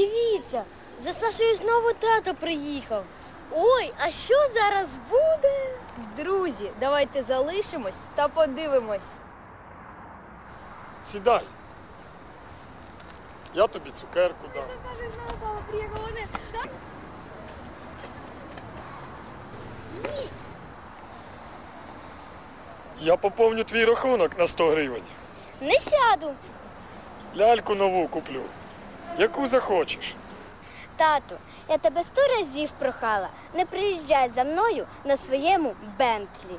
Дивіться, за Сашою знову тато приїхав. Ой, а що зараз буде? Друзі, давайте залишимось та подивимось. Сідай. Я тобі цукерку дам. Саша знову папа приїхав. Вони... Я поповню твій рахунок на 100 гривень. Не сяду. Ляльку нову куплю. Яку захочеш. Тату, я тебе сто разів прохала, не приїжджай за мною на своєму Бентлі.